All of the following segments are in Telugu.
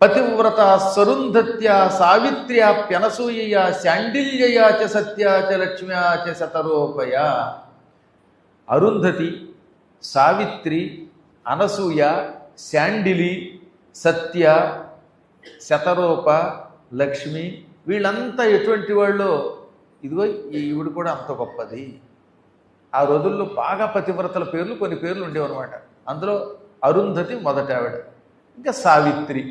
పతివ్రత సరుంధత్య సావిత్ర్యాప్యనసూయ శాండిల్యయా చ సత్యా చ లక్ష్మ్యా చ శతరూపయ. అరుంధతి సావిత్రి అనసూయ శాండిలి సత్య శతరూప లక్ష్మి వీళ్ళంతా ఎటువంటి వాళ్ళు? ఇదిగో ఈ ఈవిడ కూడా అంత గొప్పది. ఆ రోజుల్లో బాగా పతివ్రతల పేర్లు కొన్ని పేర్లు ఉండేవన్నమాట. అందులో అరుంధతి మొదట ఆవిడ ఇంకా సావిత్రి.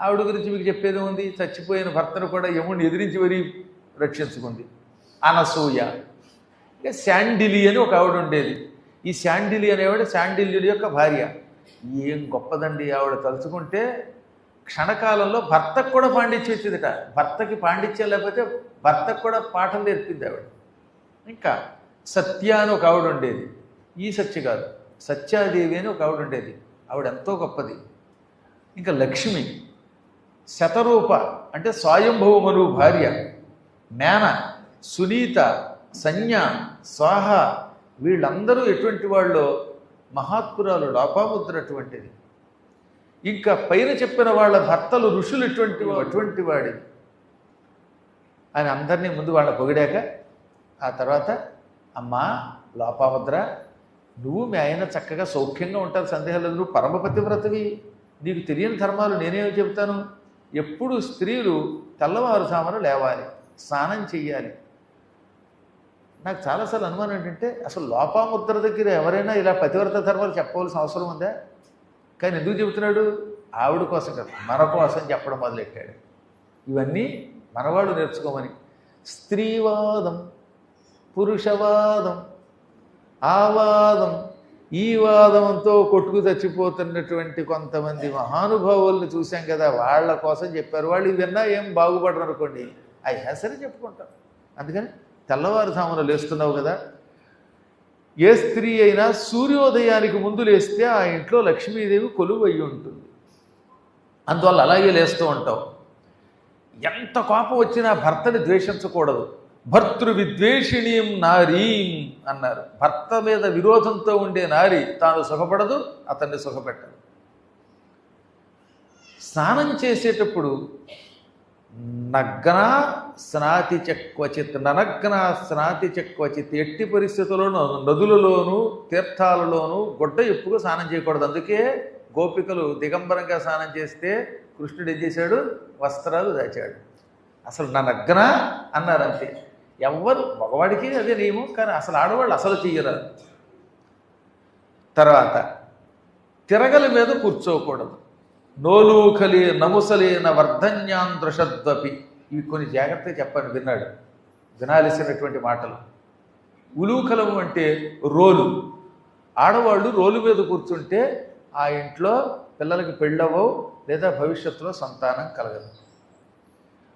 ఆవిడ గురించి మీకు చెప్పేది ఉంది చచ్చిపోయిన భర్తను కూడా యముడిని ఎదిరించి మరీ రక్షించుకుంది. అనసూయ. ఇంకా శాండిలి అని ఒక ఆవిడ ఉండేది. ఈ శాండిలి అనేవాడు శాండిల్యుడి యొక్క భార్య. ఏం గొప్పదండి ఆవిడ తలుచుకుంటే క్షణకాలంలో భర్తకు కూడా పాండిత్యం వచ్చిందిట భర్తకి పాండిత్యం లేకపోతే భర్తకు కూడా పాఠం నేర్పింది ఆవిడ. ఇంకా సత్య అని ఒక ఆవిడ ఉండేది. ఈ సత్య కాదు సత్యాదేవి అని ఒక ఆవిడ ఉండేది. ఆవిడ ఎంతో గొప్పది. ఇంకా లక్ష్మి. శతరూప అంటే స్వయంభవమను భార్య మేన సునీత సంజ్ఞ స్వాహ వీళ్ళందరూ ఎటువంటి వాళ్ళు మహాత్పురాలు లోపాముద్ర అటువంటిది. ఇంకా పైన చెప్పిన వాళ్ళ భర్తలు ఋషులు ఎటువంటి అటువంటి వాడి. అని అందరినీ ముందు వాళ్ళ పొగిడాక ఆ తర్వాత అమ్మా లోపాముద్ర నువ్వు మీ ఆయన చక్కగా సౌఖ్యంగా ఉంటారు సందేహం లేదు నువ్వు పరమపతివ్రతవి నీకు తెలియని ధర్మాలు నేనేమి చెబుతాను? ఎప్పుడు స్త్రీలు తెల్లవారుజామున లేవాలి స్నానం చెయ్యాలి. నాకు చాలాసార్లు అనుమానం ఏంటంటే అసలు లోపాముద్ర దగ్గర ఎవరైనా ఇలా పతివ్రత ధర్మాలు చెప్పవలసిన అవసరం ఉందా? కానీ ఎందుకు చెబుతున్నాడు? ఆవిడ కోసం కదా మన కోసం చెప్పడం మొదలెట్టాడు. ఇవన్నీ మనవాళ్ళు నేర్చుకోమని. స్త్రీవాదం పురుషవాదం ఆవాదం ఈ వాదంతో కొట్టుకు చచ్చిపోతున్నటువంటి కొంతమంది మహానుభావుల్ని చూశాం కదా వాళ్ళ కోసం చెప్పారు. వాళ్ళు విన్నా ఏం బాగుపడరు అనుకోండి. అయినా సరే చెప్పుకుంటాం అందుకని తెల్లవారుజామున లేస్తున్నావు కదా ఏ స్త్రీ అయినా సూర్యోదయానికి ముందు లేస్తే ఆ ఇంట్లో లక్ష్మీదేవి కొలువు అయి ఉంటుంది. అందువల్ల అలాగే లేస్తూ ఉంటావు. ఎంత కోపం వచ్చినా భర్తని ద్వేషించకూడదు. భర్తృ విద్వేషిణీం నారీం అన్నారు. భర్త మీద విరోధంతో ఉండే నారి తాను సుఖపడదు అతన్ని సుఖపెట్టదు. స్నానం చేసేటప్పుడు నగ్నా స్నాతి చక్వచిత్ ననగ్న స్నాతి చక్వచిత్ ఎట్టి పరిస్థితుల్లోనూ నదులలోనూ తీర్థాలలోనూ గుడ్డ ఎప్పుగా స్నానం చేయకూడదు. అందుకే గోపికలు దిగంబరంగా స్నానం చేస్తే కృష్ణుడు ఏం చేశాడు? వస్త్రాలు దాచాడు. అసలు నా నగ్న అన్నారు అంతే ఎవ్వరు మగవాడికి అదే నియమం కానీ అసలు ఆడవాళ్ళు అసలు చెయ్యరాదు తర్వాత తిరగల మీద కూర్చోకూడదు. నోలూకలి నముసలేన వర్ధన్యాంధ్రషద్వపి ఇవి కొన్ని జాగ్రత్తగా చెప్పని విన్నాడు. వినాల్సినటువంటి మాటలు. ఉలూకలము అంటే రోలు. ఆడవాళ్ళు రోలు మీద కూర్చుంటే ఆ ఇంట్లో పిల్లలకి పెళ్ళవవు లేదా భవిష్యత్తులో సంతానం కలగదు.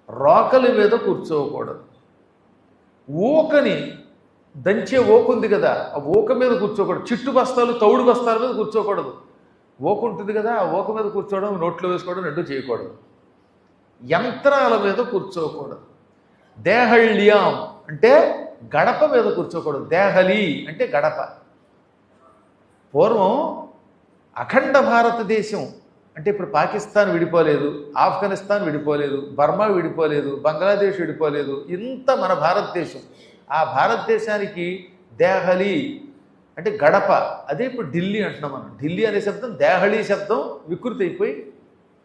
రోకలి మీద కూర్చోకూడదు. ఊకని దంచే ఓక ఉంది కదా ఆ ఊక మీద కూర్చోకూడదు. చిట్టు బస్తాలు తౌడు బస్తాల మీద కూర్చోకూడదు. ఓకు ఉంటుంది కదా ఆ ఓక మీద కూర్చోవడం నోట్లో వేసుకోవడం రెండు చేయకూడదు. యంత్రాల మీద కూర్చోకూడదు. దేహళ్యాం అంటే గడప మీద కూర్చోకూడదు. దేహలి అంటే గడప. పూర్వం అఖండ భారతదేశం అంటే ఇప్పుడు పాకిస్తాన్ విడిపోలేదు ఆఫ్ఘనిస్తాన్ విడిపోలేదు బర్మా విడిపోలేదు బంగ్లాదేశ్ విడిపోలేదు ఇంత మన భారతదేశం. ఆ భారతదేశానికి దేహలి అంటే గడప అదే ఇప్పుడు ఢిల్లీ అంటున్నాం మనం. ఢిల్లీ అనే శబ్దం దేహళి శబ్దం వికృతి అయిపోయి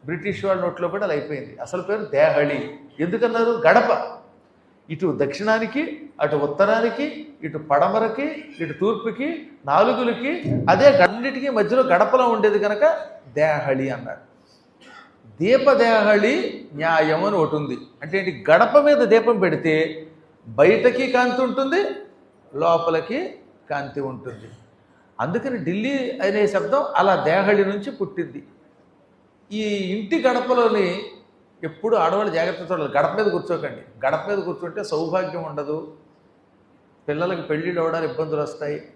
బ్రిటిష్ వాళ్ళ నోట్లో కూడా అలా అయిపోయింది. అసలు పేరు దేహళి. ఎందుకన్నారు? గడప. ఇటు దక్షిణానికి అటు ఉత్తరానికి ఇటు పడమరకి ఇటు తూర్పుకి నాలుగులకి అదే అన్నిటికీ మధ్యలో గడపలో ఉండేది కనుక దేహళి అన్నారు. దీపదేహళి న్యాయం అని ఒకటి ఉంది. అంటే ఏంటి? గడప మీద దీపం పెడితే బయటకి కాంతి ఉంటుంది లోపలికి కాంతి ఉంటుంది. అందుకని ఢిల్లీ అనే శబ్దం అలా దేహళి నుంచి పుట్టింది. ఈ ఇంటి గడపలోని ఎప్పుడు ఆడవాళ్ళు జాగ్రత్త చూడాలి. గడప మీద కూర్చోకండి. గడప మీద కూర్చుంటే సౌభాగ్యం ఉండదు. పిల్లలకి పెళ్ళిళ్ళు అవడానికి ఇబ్బందులు వస్తాయి.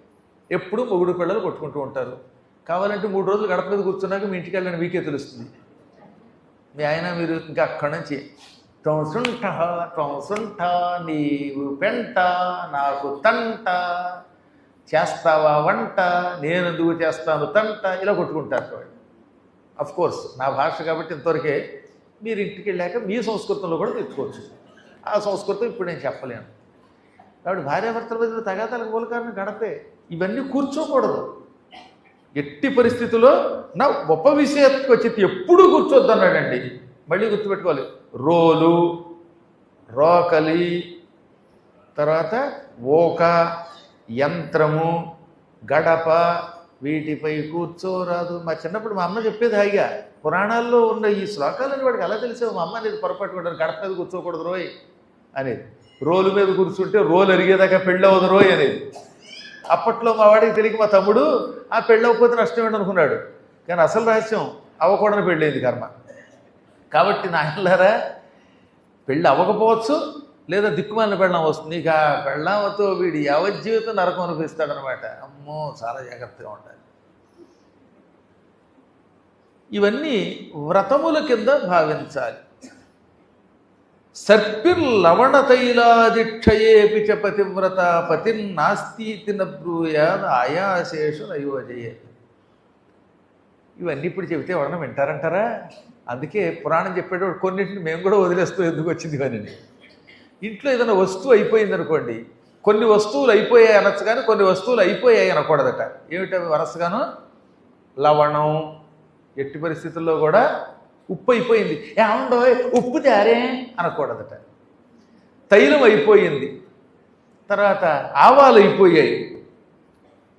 ఎప్పుడు మొగుడు పిల్లలు కొట్టుకుంటూ ఉంటారు. కావాలంటే మూడు రోజులు గడప మీద కూర్చున్నాక మీ ఇంటికి వెళ్ళండి మీకే తెలుస్తుంది. మీ ఆయన మీరు ఇంకా అక్కడి నుంచి తొంసుంట తొంసుంట నీవు పెంట నాకు తంట చేస్తావా వంట నేను ఎందుకు చేస్తాను తంట ఇలా కొట్టుకుంటారు వాళ్ళు. అఫ్ కోర్స్ నా భాష కాబట్టి ఇంతవరకే మీరు ఇంటికి వెళ్ళాక మీ సంస్కృతంలో కూడా తెచ్చుకోవచ్చు ఆ సంస్కృతం ఇప్పుడు నేను చెప్పలేను. కాబట్టి భార్యాభర్తల మధ్య తగాదాలకు మూల కారణం గడపే. ఇవన్నీ కూర్చోకూడదు. ఎట్టి పరిస్థితుల్లో నా గొప్ప విషయానికి వచ్చి ఎప్పుడూ కూర్చోద్దు అన్నాడండి మళ్ళీ గుర్తుపెట్టుకోవాలి. రోలు రోకలి తర్వాత ఓక యంత్రము గడప వీటిపై కూర్చోరాదు. మా చిన్నప్పుడు మా అమ్మ చెప్పేది హాయిగా పురాణాల్లో ఉన్న ఈ శ్లోకాలని వాడికి ఎలా తెలిసావు? మా అమ్మ అనేది పొరపాటు పడ్డాను గడప మీద కూర్చోకూడదు రోయ్ అనేది. రోలు మీద కూర్చుంటే రోలు అరిగేదాకా పెళ్ళి అవ్వదు రోయ్ అనేది. అప్పట్లో మా వాడికి తెలియక మా తమ్ముడు ఆ పెళ్ళవకపోతే నష్టం ఏంటి? అనుకున్నాడు. కానీ అసలు రహస్యం అవ్వకూడని పెళ్ళైంది కర్మ. కాబట్టి నాయనలారా పెళ్ళి అవ్వకపోవచ్చు లేదా దిక్కుమాలిన పెళ్ళం వస్తుంది. ఇక ఆ పెళ్ళంతో వీడి యావజ్జీవితం నరకం అనిపిస్తాడనమాట అమ్మో చాలా జాగ్రత్తగా ఉండాలి. ఇవన్నీ వ్రతముల కింద భావించాలి. సర్పిర్లవణ తైలాదిక్షయేపి చ పతివ్రత పతిన్ నాస్తి నబ్రూయాద్ ఆయాశేషు నయోజయే ఇవన్నీ ఇప్పుడు చెబితే ఎవరన్నా వింటారంటారా? అందుకే పురాణం చెప్పేటప్పుడు కొన్నింటిని మేము కూడా వదిలేస్తూ ఎందుకు వచ్చింది కానీ ఇంట్లో ఏదైనా వస్తువు అయిపోయింది అనుకోండి కొన్ని వస్తువులు అయిపోయాయి అనొచ్చు కానీ కొన్ని వస్తువులు అయిపోయాయి అనకూడదట. ఏమిటవి వరసగాను? లవణం ఎట్టి పరిస్థితుల్లో కూడా ఉప్పు అయిపోయింది. ఏమండో ఉప్పు తయారే అనకూడదట. తైలం అయిపోయింది. తర్వాత ఆవాలు అయిపోయాయి.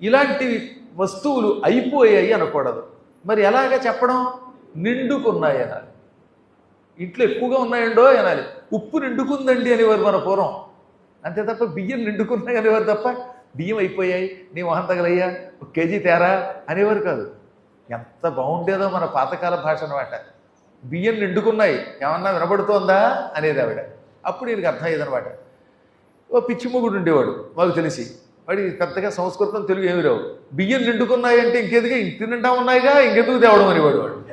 ఇలాంటి వస్తువులు అయిపోయాయి అనకూడదు. మరి ఎలాగ చెప్పడం? నిండుకున్నాయి అనాలి. ఇంట్లో ఎక్కువగా ఉన్నాయండో అనాలి. ఉప్పు నిండుకుందండి అనేవారు మన పూర్వం. అంతే తప్ప బియ్యం నిండుకున్నాయి అనేవారు తప్ప? బియ్యం అయిపోయాయి నీ మొహం తగలయ్యా ఒక కేజీ తేరా అనేవారు కాదు. ఎంత బాగుండేదో మన పాతకాల భాష అనమాట బియ్యం నిండుకున్నాయి ఏమన్నా వినబడుతోందా? అనేది ఆవిడ. అప్పుడు ఈయనకి అర్థమయ్యేదనమాట ఓ పిచ్చిమొగుడు ఉండేవాడు మాకు తెలిసి. వాడికి పెద్దగా సంస్కృతం తెలుగు ఏమి రావు. బియ్యం నిండుకున్నాయంటే ఇంకెందుకు? ఇంటి నిండా ఉన్నాయిగా ఇంకెందుకు తేవడం అనేవాడు వాడు.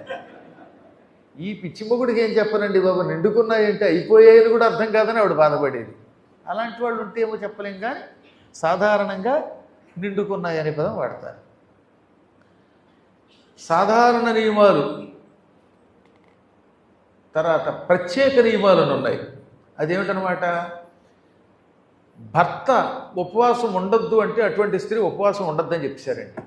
ఈ పిచ్చిమొగుడికి ఏం చెప్పనండి బాబు? నిండుకున్నాయంటే అయిపోయాయని కూడా అర్థం కాదని ఆవిడ బాధపడేది. అలాంటి వాళ్ళు ఉంటే ఏమో చెప్పలేం కానీ సాధారణంగా నిండుకున్నాయనే పదం వాడతారు. సాధారణ నియమాలు తర్వాత ప్రత్యేక నియమాలు అని ఉన్నాయి. అదేమిటనమాట? భర్త ఉపవాసం ఉండొద్దు అంటే అటువంటి స్త్రీ ఉపవాసం ఉండొద్దని చెప్పారండి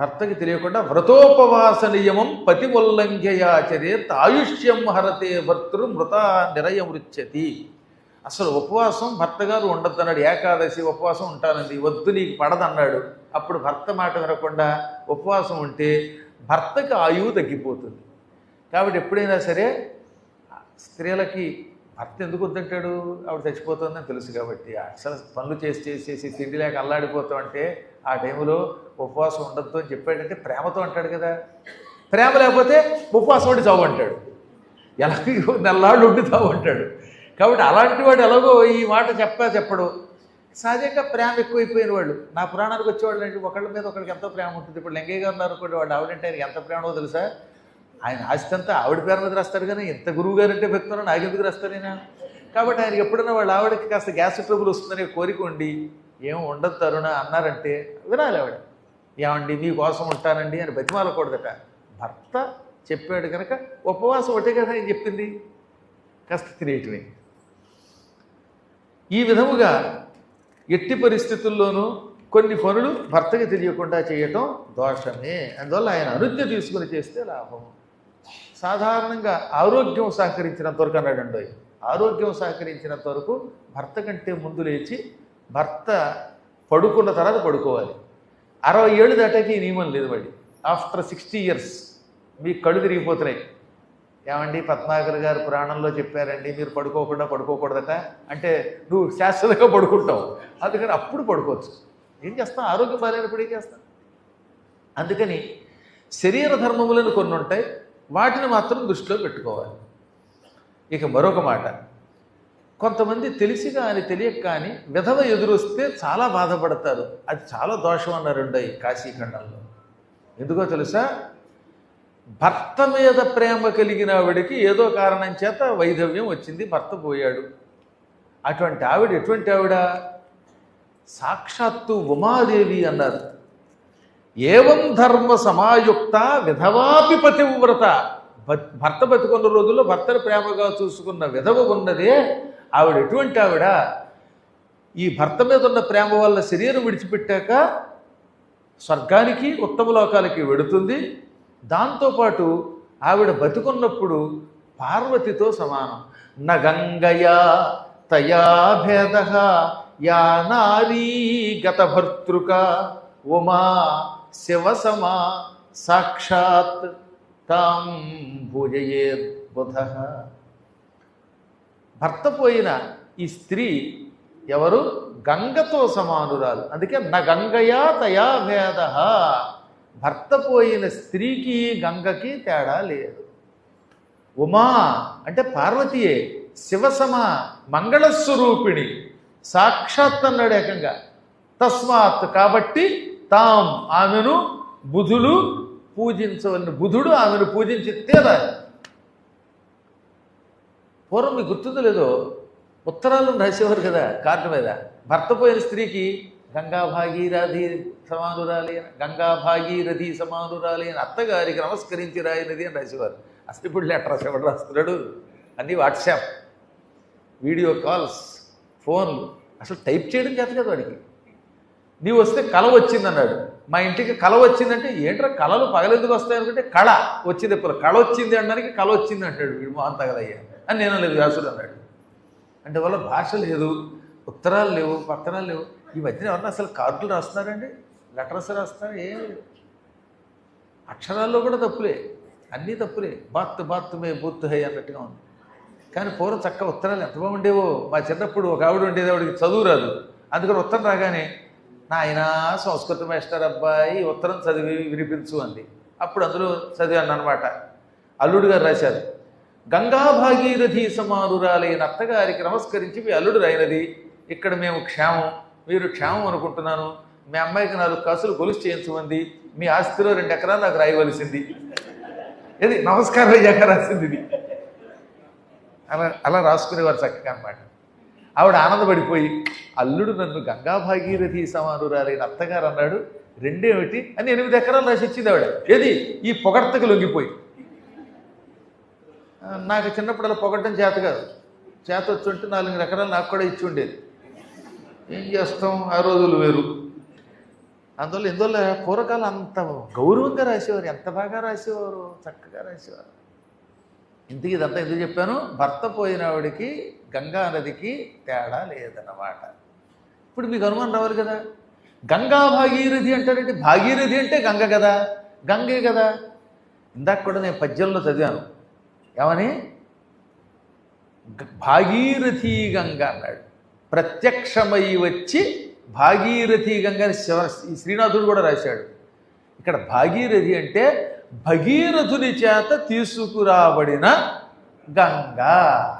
భర్తకి తెలియకుండా వ్రతోపవాస నియమం పతి ఉల్లంఘ్యయాచరే ఆయుష్యం హరతే భర్తృ మృత నిరయమృత్యతి అసలు ఉపవాసం భర్త గారు ఉండొద్దన్నాడు ఏకాదశి ఉపవాసం ఉంటానండి వద్దు నీకు పడదన్నాడు. అప్పుడు భర్త మాట వినకుండా ఉపవాసం ఉంటే భర్తకి ఆయువు తగ్గిపోతుంది. కాబట్టి ఎప్పుడైనా సరే స్త్రీలకి భర్త ఎందుకు వద్దంటాడు? ఆవిడ చచ్చిపోతుందని తెలుసు కాబట్టి. అసలు పనులు చేసి చేసి చేసి తిండి లేక అల్లాడిపోతాం అంటే ఆ టైంలో ఉపవాసం ఉండద్దు అని చెప్పాడంటే ప్రేమతో అంటాడు కదా. ప్రేమ లేకపోతే ఉపవాసం ఉండి చావు అంటాడు. ఎలాగో నెల్లాళ్ళు ఉండి చావు అంటాడు. కాబట్టి అలాంటి వాడు ఎలాగో ఈ మాట చెప్పా చెప్పడు. సహజంగా ప్రేమ ఎక్కువైపోయిన వాళ్ళు నా పురాణానికి వచ్చేవాళ్ళు అంటే ఒకళ్ళ మీద ఒకరికి ఎంతో ప్రేమ ఉంటుంది. ఇప్పుడు లింగయ్య గారు ఉన్నారు అనుకోండి వాడు ఆవిడంటే ఆయనకి ఎంత ప్రేమో తెలుసా? ఆయన ఆస్తి అంతా ఆవిడ పేరు మీద రాస్తారు కానీ ఎంత గురువు గారు అంటే భక్తున్నా నాకెందుకు రాస్తారైనా కాబట్టి ఆయన ఎప్పుడైనా వాళ్ళ ఆవిడకి కాస్త గ్యాస్ ట్రబుల్ వస్తుందనే కోరిక ఉండి ఏం ఉండదు తరుణ అన్నారంటే వినాలి ఆవిడ. ఏమండి మీకోసం ఉంటానండి అని బతిమాలకూడదట. భర్త చెప్పాడు కనుక ఉపవాసం ఒకటే కదా ఆయన చెప్పింది. కాస్త తినేయటమే. ఈ విధముగా ఎట్టి పరిస్థితుల్లోనూ కొన్ని పనులు భర్తకి తెలియకుండా చేయటం దోషమే. అందువల్ల ఆయన అనుజ్ఞ తీసుకుని చేస్తే లాభం. సాధారణంగా ఆరోగ్యం సహకరించినంత వరకు అన్నాడండి ఆరోగ్యం సహకరించినంత వరకు భర్త కంటే ముందు లేచి భర్త పడుకున్న తర్వాత పడుకోవాలి. అరవై ఏళ్ళు దాటాకి ఈ నియమం లేదు వాడి. ఆఫ్టర్ సిక్స్టీ ఇయర్స్ మీ కళ్ళు తిరిగిపోతున్నాయి. ఏమండి పద్మాకర్ గారు పురాణంలో చెప్పారండి మీరు పడుకోకుండా పడుకోకూడదట? అంటే నువ్వు శాశ్వతంగా పడుకుంటావు. అందుకని అప్పుడు పడుకోవచ్చు. ఏం చేస్తాం? ఆరోగ్యం బాగాలేనప్పుడు ఏం చేస్తాం? అందుకని శరీర ధర్మములను కొన్ని ఉంటాయి వాటిని మాత్రం దృష్టిలో పెట్టుకోవాలి. ఇక మరొక మాట. కొంతమంది తెలిసి కానీ తెలియక కానీ విధవ ఎదురొస్తే చాలా బాధపడతారు. అది చాలా దోషం అన్నారండి కాశీఖండంలో. ఎందుకో తెలుసా? భర్త మీద ప్రేమ కలిగిన ఆవిడకి ఏదో కారణం చేత వైధవ్యం వచ్చింది భర్త పోయాడు. అటువంటి ఆవిడ ఎటువంటి ఆవిడ? సాక్షాత్తు ఉమాదేవి అన్నారు. ఏవం ధర్మ సమాయుక్త విధవాపి పతివ్రత భర్త బతుకున్న రోజుల్లో భర్తను ప్రేమగా చూసుకున్న విధవ ఉన్నదే ఆవిడ ఎటువంటి ఆవిడ? ఈ భర్త మీద ఉన్న ప్రేమ వల్ల శరీరం విడిచిపెట్టాక స్వర్గానికి ఉత్తమ లోకాలకి వెడుతుంది దాంతోపాటు ఆవిడ బతుకున్నప్పుడు పార్వతితో సమానం. న గంగయా తయా భేద యా నారీ గతభర్తృక ఉమా శివసమా సాక్షాత్ తాం భూజయే బుధ భర్త పోయిన ఈ స్త్రీ ఎవరు? గంగతో సమానురాలు. అందుకే న గంగయా తయా భేద. భర్త పోయిన స్త్రీకి గంగకి తేడా లేదు. ఉమా అంటే పార్వతీయే శివసమ మంగళస్వరూపిణి. సాక్షాత్ అన్నాడు ఏకంగా. తస్మాత్ కాబట్టి తాం ఆమెను బుధులు పూజించవలని. బుధుడు ఆమెను పూజించి తీరాలి. పూర్వం మీకు గుర్తుందో లేదో ఉత్తరాలను రాసేవారు కదా కార్డు మీద. భర్త పోయిన స్త్రీకి గంగా భాగీరథి సమానురాలి అని, గంగా భాగీరథి సమానురాలి అని అత్తగారికి నమస్కరించి రాయినది అని రాసేవారు. అసలు ఇప్పుడు లెటర్ ఎవడు రాస్తున్నాడు? అన్నీ వాట్సాప్ వీడియో కాల్స్ ఫోన్లు. అసలు టైప్ చేయడం చేత కదా వాడికి. నీవు వస్తే కళ వచ్చింది అన్నాడు మా ఇంటికి కళ వచ్చిందంటే ఏంట్రా కళలు పగలెందుకు వస్తాయి అనుకుంటే కళ వచ్చింది ఎప్పుడు? కళ వచ్చింది అనడానికి కళ వచ్చింది అంటాడు వీడు మోహన్ తగలయ్యా. అని నేను లేదు వ్యాసుడు అన్నాడు. అంటే వాళ్ళ భాష లేదు ఉత్తరాలు లేవు పత్రాలు లేవు. ఈ మధ్యన ఎవరన్నా అసలు కార్డులు రాస్తున్నారండి? లెటర్స్ రాస్తున్నారు? ఏం? లేదు అక్షరాల్లో కూడా తప్పులే. అన్నీ తప్పులే. బాత్ బాత్ మే బూత్ హై అన్నట్టుగా ఉంది. కానీ పూర్వం చక్క ఉత్తరాలు ఎంత బాగుండేవో. మా చిన్నప్పుడు ఒక ఆవిడ ఉండేది ఆవిడకి చదువు రాదు. అందుకని ఉత్తరం రాగానే నాయన సంస్కృత మాస్టర్ అబ్బాయి ఉత్తరం చదివి వినిపించు అంది. అప్పుడు అందులో చదివాను అనమాట అల్లుడు గారు రాశారు. గంగా భాగీరథి సమానురాలైన అత్తగారికి నమస్కరించి మీ అల్లుడు అయినది. ఇక్కడ మేము క్షేమం మీరు క్షేమం అనుకుంటున్నాను. మీ అమ్మాయికి నాలుగు కాసులు గొలుసు చేయించమంది. మీ ఆస్తిలో రెండు ఎకరాలు నాకు రాయవలసింది. ఇది నమస్కారం అయ్యాక రాసింది ఇది. అలా అలా రాసుకునేవారు చక్కగా అనమాట ఆవిడ ఆనందపడిపోయి అల్లుడు నన్ను గంగా భాగీరథి సమానురాలైన అత్తగారు అన్నాడు. రెండేమిటి? అని ఎనిమిది ఎకరాలు రాసి ఇచ్చింది ఆవిడ. ఏది? ఈ పొగడ్తకు లొంగిపోయి. నాకు చిన్నప్పుడు అలా పొగడ్డం చేత కాదు. చేత వచ్చుంటే నాలుగు ఎకరాలు నాకు కూడా ఇచ్చి ఉండేది. ఏం చేస్తాం? ఆ రోజులు వేరు. అందువల్ల ఇందువల్ల పూర్వకాలం అంత గౌరవంగా రాసేవారు ఎంత బాగా రాసేవారు చక్కగా రాసేవారు. ఇంతకీ ఇదంతా ఎందుకు చెప్పాను? భర్త పోయినవాడికి గంగా నదికి తేడా లేదన్నమాట. ఇప్పుడు మీకు అనుమానం రావాలి కదా. గంగా భాగీరథి అంటారంటే భాగీరథి అంటే గంగ కదా. గంగే కదా. ఇందాక కూడా నేను పద్యంలో చదివాను. ఏమని? భాగీరథి భాగీరథీ గంగ అన్నాడు. ప్రత్యక్షమై వచ్చి భాగీరథీ గంగ అని శివ శ్రీనాథుడు కూడా రాశాడు. ఇక్కడ భాగీరథి అంటే భగీరథుని చేత తీసుకురాబడిన గంగ.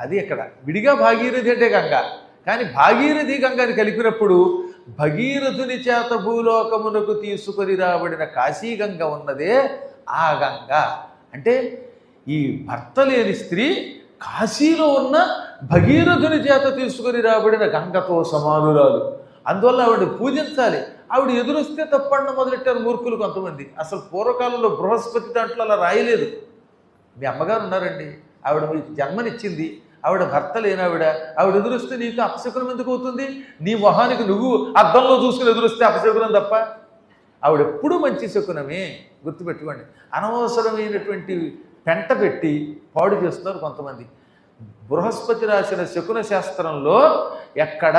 అది ఇక్కడ. విడిగా భాగీరథి అంటే గంగ. కానీ భాగీరథి గంగని కలిపినప్పుడు భగీరథుని చేత భూలోకమునకు తీసుకొని రాబడిన కాశీగంగ ఉన్నదే ఆ గంగ. అంటే ఈ భర్త లేని స్త్రీ కాశీలో ఉన్న భగీరథుని చేత తీసుకొని రాబడిన గంగతో సమానురాలు. అందువల్ల ఆవిడ పూజించాలి. ఆవిడ ఎదురొస్తే తప్పండ మొదలెట్టారు మూర్ఖులు కొంతమంది. అసలు పూర్వకాలంలో బృహస్పతి దాంట్లో అలా రాయలేదు. మీ అమ్మగారు ఉన్నారండి. ఆవిడ మీకు జన్మనిచ్చింది. ఆవిడ భర్త లేనావిడ. ఆవిడ ఎదురొస్తే నీకు అపశకునం ఎందుకు అవుతుంది? నీ మొహానికి నువ్వు అద్దంలో చూసుకుని ఎదురొస్తే అపశకునం తప్ప? ఆవిడ ఎప్పుడూ మంచి శకునమే. గుర్తుపెట్టుకోండి. అనవసరమైనటువంటి పెంట పెట్టి పాడు చేస్తున్నారు కొంతమంది. బృహస్పతి రాసిన శకున శాస్త్రంలో ఎక్కడ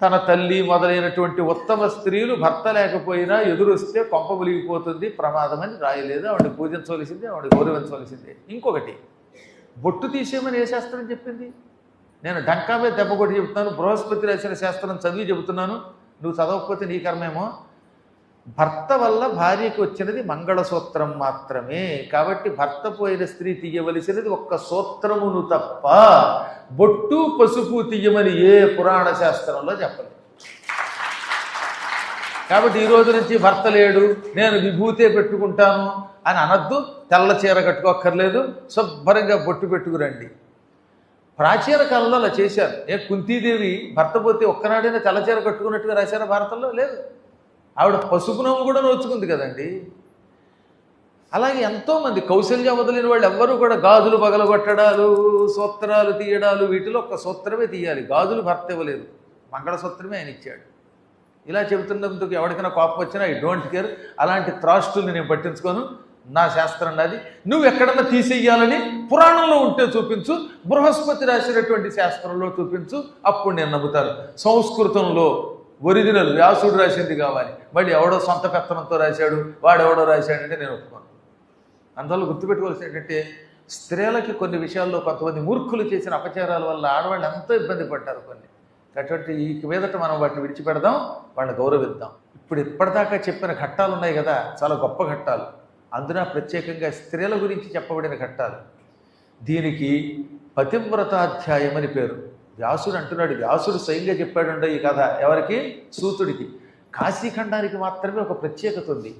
తన తల్లి మొదలైనటువంటి ఉత్తమ స్త్రీలు భర్త లేకపోయినా ఎదురొస్తే కొంప ములిగిపోతుంది ప్రమాదమని రాయలేదు ఆవిడ పూజించవలసిందే ఆవిడ గౌరవించవలసిందే. ఇంకొకటి బొట్టు తీసేయమని ఏ శాస్త్రం చెప్పింది? నేను డంకా మీద దెబ్బ కొట్టి చెబుతున్నాను బృహస్పతి రాసిన శాస్త్రం చదివి చెబుతున్నాను నువ్వు చదవకపోతే నీ కర్మేమో? భర్త వల్ల భార్యకు వచ్చినది మంగళసూత్రం మాత్రమే. కాబట్టి భర్త పోయిన స్త్రీ తీయవలసినది ఒక్క సూత్రమును తప్ప బొట్టు పసుపు తీయమని ఏ పురాణ శాస్త్రంలో చెప్పలేదు. కాబట్టి ఈ రోజు నుంచి భర్త లేడు నేను విభూతే పెట్టుకుంటాను అని అనద్దు తెల్ల చీర కట్టుకోక్కర్లేదు శుభ్రంగా బొట్టు పెట్టుకురండి. ప్రాచీన కాలంలో అలా చేశారు. ఏ కుంతీదేవి భర్త పోతే ఒక్కనాడైనా తెల్ల చీర కట్టుకున్నట్టుగా రాశారా భారతంలో? లేదు. ఆవిడ పసుపు నవ్వు కూడా నోచుకుంది కదండి. అలాగే ఎంతోమంది కౌశల్య వదిలిన వాళ్ళు ఎవ్వరూ కూడా గాజులు పగలగొట్టడాలు సూత్రాలు తీయడాలు వీటిలో ఒక సూత్రమే తీయాలి. గాజులు భర్త ఇవ్వలేదు. మంగళసూత్రమే ఆయన ఇచ్చాడు. ఇలా చెబుతున్నందుకు ఎవరికైనా కోపం వచ్చినా ఐ డోంట్ కేర్ అలాంటి త్రాస్టుల్ని నేను పట్టించుకోను. నా శాస్త్రం నాది. నువ్వు ఎక్కడన్నా తీసేయాలని పురాణంలో ఉంటే చూపించు బృహస్పతి రాసినటువంటి శాస్త్రంలో చూపించు అప్పుడు నేను నమ్ముతాను. సంస్కృతంలో ఒరిజినల్ వ్యాసుడు రాసింది కావాలి. మళ్ళీ ఎవడో సొంత పెత్తనంతో రాశాడు వాడెవడో రాశాడంటే నేను ఒప్పుకోను. అందువల్ల గుర్తుపెట్టుకోవాల్సి ఏంటంటే స్త్రీలకి కొన్ని విషయాల్లో కొంతమంది మూర్ఖులు చేసిన అపచారాల వల్ల ఆడవాళ్ళు ఎంతో ఇబ్బంది పడ్డారు కొన్ని. అటువంటి ఈ మీదట మనం వాటిని విడిచిపెడదాం వాళ్ళని గౌరవిద్దాం. ఇప్పుడు ఇప్పటిదాకా చెప్పిన ఘట్టాలు ఉన్నాయి కదా చాలా గొప్ప ఘట్టాలు. అందున ప్రత్యేకంగా స్త్రీల గురించి చెప్పబడిన ఘట్టాలు. దీనికి పతివ్రతాధ్యాయం అని పేరు. వ్యాసుడు అంటున్నాడు వ్యాసుడు స్వయంగా చెప్పాడుండ ఈ కథ. ఎవరికి? సూతుడికి. కాశీఖండానికి మాత్రమే ఒక ప్రత్యేకత ఉంది.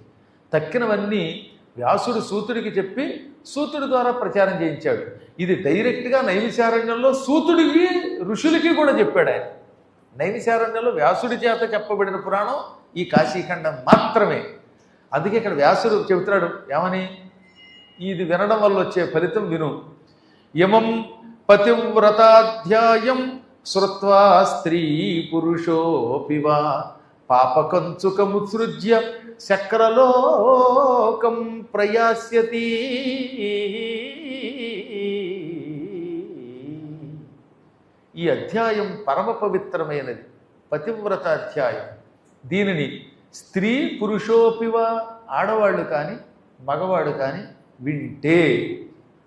తక్కినవన్నీ వ్యాసుడు సూతుడికి చెప్పి సూతుడి ద్వారా ప్రచారం చేయించాడు. ఇది డైరెక్ట్గా నైమిశారణ్యంలో సూతుడికి ఋషులకి కూడా చెప్పాడు ఆయన. నైమిశారణ్యంలో వ్యాసుడి చేత చెప్పబడిన పురాణం ఈ కాశీఖండం మాత్రమే. అందుకే ఇక్కడ వ్యాసుడు చెబుతున్నాడు ఏమని? ఇది వినడం వల్ల వచ్చే ఫలితం విను. యమం పతివ్రతాధ్యాయం శ్రుత్వా స్త్రీ పురుషోపి వా. పాపకంచుకముత్సృజ్య శక్రలోకం ప్రయాస్యతి. ఈ అధ్యాయం పరమ పవిత్రమైనది. పతివ్రత అధ్యాయం దీనిని స్త్రీ పురుషోపివ ఆడవాళ్ళు కానీ మగవాడు కానీ వింటే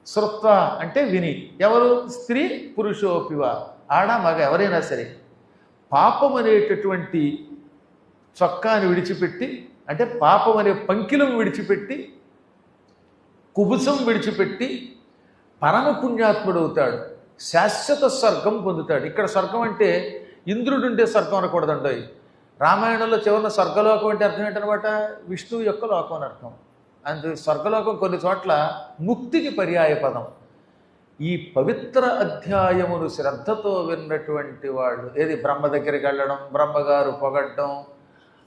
శృత్వ అంటే విని. ఎవరు? స్త్రీ పురుషోపివ. ఆడ మగ ఎవరైనా సరే. పాపం అనేటటువంటి చొక్కాని విడిచిపెట్టి అంటే పాపం అనే పంకిలం విడిచిపెట్టి కుబుసం విడిచిపెట్టి పరమ పుణ్యాత్ముడు అవుతాడు శాశ్వత స్వర్గం పొందుతాడు. ఇక్కడ స్వర్గం అంటే ఇంద్రుడుండే స్వర్గం అనకూడదండి. రామాయణంలో చివరిన స్వర్గలోకం అంటే అర్థం ఏంటనమాట? విష్ణువు యొక్క లోకం అని అర్థం. అందు స్వర్గలోకం కొన్ని చోట్ల ముక్తికి పర్యాయ పదం. ఈ పవిత్ర అధ్యాయమును శ్రద్ధతో విన్నటువంటి వాళ్ళు ఏది బ్రహ్మ దగ్గరికి వెళ్ళడం బ్రహ్మగారు పొగడ్డం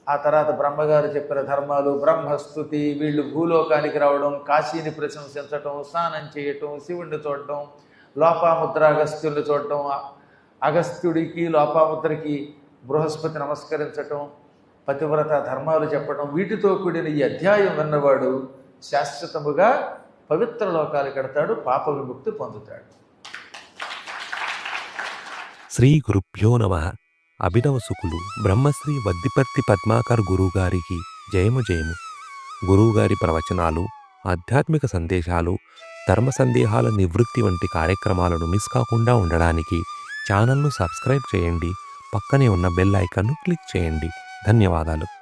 ఆ తర్వాత బ్రహ్మగారు చెప్పిన ధర్మాలు బ్రహ్మస్థుతి వీళ్ళు భూలోకానికి రావడం కాశీని ప్రశంసించటం స్నానం చేయటం శివుణ్ణి చూడటం లోపాముద్ర అగస్త్యుల్ని చూడటం అగస్త్యుడికి లోపాముద్రకి బృహస్పతి నమస్కరించటం పతివ్రత ధర్మాలు చెప్పడం వీటితో కూడిన ఈ అధ్యాయం విన్నవాడు శాశ్వతముగా పవిత్ర లోకాలు కడతాడు పాప విముక్తి పొందుతాడు. శ్రీ గురుభ్యో నమ. అభినవ సుకులు బ్రహ్మశ్రీ వద్దిపర్తి పద్మాకర్ గురువుగారికి జయము జయము. గురువుగారి ప్రవచనాలు ఆధ్యాత్మిక సందేశాలు ధర్మ సందేహాల నివృత్తి వంటి కార్యక్రమాలను మిస్ కాకుండా ఉండడానికి ఛానల్ను సబ్స్క్రైబ్ చేయండి. పక్కనే ఉన్న బెల్ ఐకాన్ను క్లిక్ చేయండి. ధన్యవాదాలు.